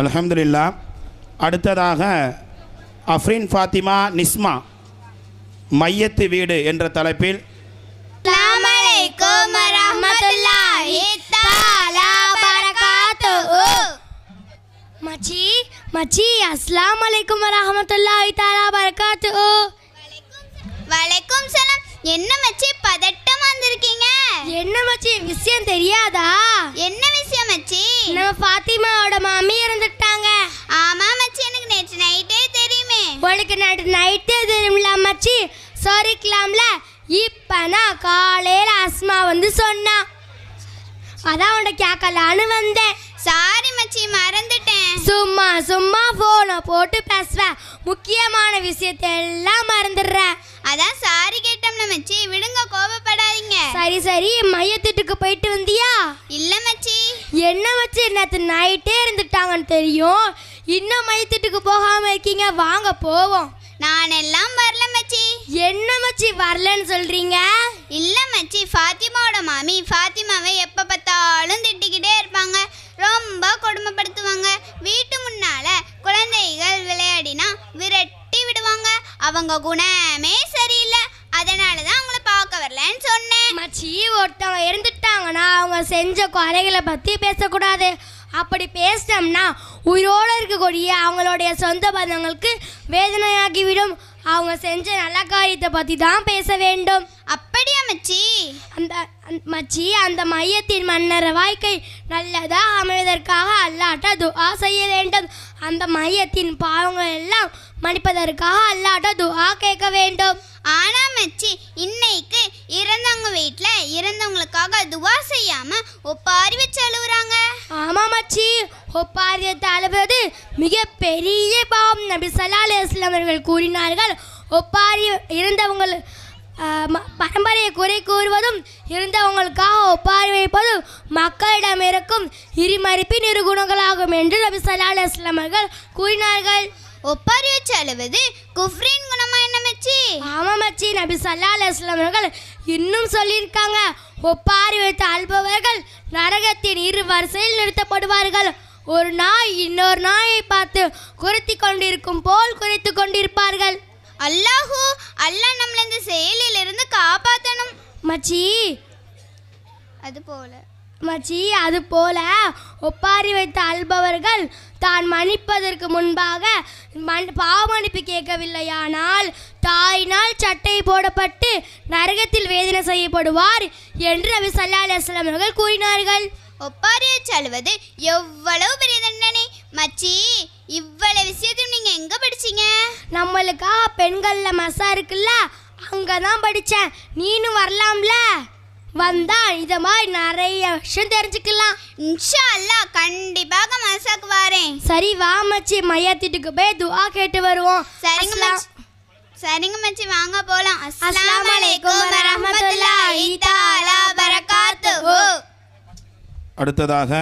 அல்ஹம்துலில்லா. அடுத்ததாக அஃப்ரின் ஃபாத்திமா நிஸ்மா மையத்து வீடு என்ற தலைப்பில் மச்சி மச்சி அஸ்லாம் வலைக்கும் வரஹமத்துல்லாஹி தாலா பரகாத்துஹு வலைக்கும் சலாம். என்ன மச்சி பதட்டம் வந்திருக்கீங்க? என்ன மச்சி விஷயம் தெரியாதா? என்ன விஷயம் மச்சி? நம்ம ஃபாத்திமாவோட மாமி இறந்துட்டாங்க. ஆமா மச்சி. எனக்கு நேற்று நைட்டே தெரியுமே. உங்களுக்கு நைட்டு நைட்டே தெரியும்ல மச்சி? சரிக்கலாம்ல. இப்போ நான் காலையில் அஸ்மா வந்து சொன்னா. அதான் உன்னை கேட்கலான்னு வந்தேன். சாரி மச்சி. மறந்துட்டேன். சும்மா சும்மா ஃபோனை போட்டு பேசுவேன் முக்கியமான விஷயத்தை எல்லாம் மறந்துடுறேன் அதான் சாரி கேட்டோம்ல மச்சி. விடுங்க கோபப்படாதீங்க சரி சரி மையத்திட்டுக்கு போயிட்டு வந்தியா? இல்ல மச்சி. என்ன வச்சு நேற்று நைட்டே இருந்துட்டாங்கன்னு தெரியும். இன்னும் மையத்திட்டுக்கு போகாம இருக்கீங்க. வாங்க போவோம். நான் எல்லாம் வரல மச்சி. என்ன மச்சி வரலன்னு சொல்றீங்க? இல்ல மச்சி. ஃபாத்திமாவோட மாமி ஃபாத்திமாவை எப்ப பார்த்தாலும் திட்டிக்கிட்டே இருப்பாங்க. ரொம்ப கொடுமைப்படுத்துவாங்க. வீட்டு முன்னால குழந்தைகள் விளையாடினா விரட்டி விடுவாங்க. அவங்க குணமே சரியில்லை அதனால தான் அவங்கள பார்க்க வரலன்னு சொன்னேன் மச்சி ஒருத்தவங்க இருந்துட்டாங்கன்னா அவங்க செஞ்ச குறைகளை பற்றி பேசக்கூடாது. அப்படி பேசினோம்னா உயிரோடு இருக்கக்கூடிய அவங்களுடைய சொந்த பந்தங்களுக்கு வேதனையாகிவிடும். அவங்க செஞ்ச நல்ல காரியத்தை பற்றி தான் பேச வேண்டும். அப்படியா மச்சி அந்த மச்சி அந்த மையத்தின் மன்னர் வாழ்க்கை நல்லதா அமைவதற்காக அல்லாட்ட துஆ செய்ய வேண்டும். அந்த மையத்தின் பாவங்கள் எல்லாம் மன்னிப்பதற்காக அல்லாட்ட துஆ கேட்க வேண்டும். ஆனா மச்சி இன்னைக்கு இறந்தவங்க வீட்டில் இறந்தவங்களுக்காக துவா செய்யாம ஒப்பாரி வச்சு அழுவுறாங்க. ஆமாம் மச்சி. ஒப்பாரியத்தை அழுவது மிக பெரிய பாவம். நபி ஸல்லல்லாஹு அலைஹி அவர்கள் கூறினார்கள் ஒப்பாரி இறந்தவங்கள் பரம்பரையை குறை கூறுவதும் இருந்தவங்களுக்காக ஒப்பாரி வைப்பதும் மக்களிடம் இருக்கும் இருமறிப்பின் இரு குணங்களாகும் என்று நபி ஸல்லல்லாஹு அலைஹி அவர்கள் கூறினார்கள். ஒப்பாரி வச்சு அழுவது குஃப்ரின் குணமா என்ன மச்சி? ஆமா மச்சி நபி ஸல்லல்லாஹு அலைஹி வஸல்லம் அவர்கள் இன்னும் சொல்லியிருக்காங்க ஒப்பாரி வைத்து அழுபவர்கள் நரகத்தின் இரு வரிசையில் நிறுத்தப்படுவார்கள். ஒரு நாய் இன்னொரு நாயை பார்த்து குறைத்து கொண்டிருக்கும் போல் குறைத்து கொண்டிருப்பார்கள். அல்லாஹூ அல்லாஹ் நம்மள இந்த செயலிலிருந்து காப்பாத்தணும். மச்சி அது போல. மச்சி அது போல. ஒப்பாரி வைத்து அழுபவர்கள் தான் மன்னிப்பதற்கு முன்பாக மன் பாவமன்னிப்பு கேட்கவில்லையானால் தாயினால் சட்டை போடப்பட்டு நரகத்தில் வேதனை செய்யப்படுவார் என்று நபி ஸல்லல்லாஹு அலைஹி வஸல்லம் அவர்கள் கூறினார்கள். ஒப்பாரி வச்சு அழுவது எவ்வளவு பெரிய தண்டனை? மச்சி இவ்வளவு விஷயத்தையும் நீங்க எங்க படிச்சீங்க? நம்மளுக்காக பெண்களில் மசா இருக்குல்ல? அங்கே தான் படித்தேன் நீனும் வரலாம்ல? வந்தா இதை மாதிரி நிறைய விஷயம் தெரிஞ்சுக்கலாம். இன்ஷா அல்லாஹ் கண்டிப்பாக மசாக்கு வாரேன். சரி வா மச்சி மையத்திட்டுக்கு போய் துஆ கேட்டு வருவோம். சரிங்க சரிங்க மச்சி வாங்க போலாம். அஸ்ஸலாமு அஸ்ஸலாமு அலைக்கும் வரஹ்மத்துல்லாஹி தஆலா பரகாத்துஹு அடுத்ததாக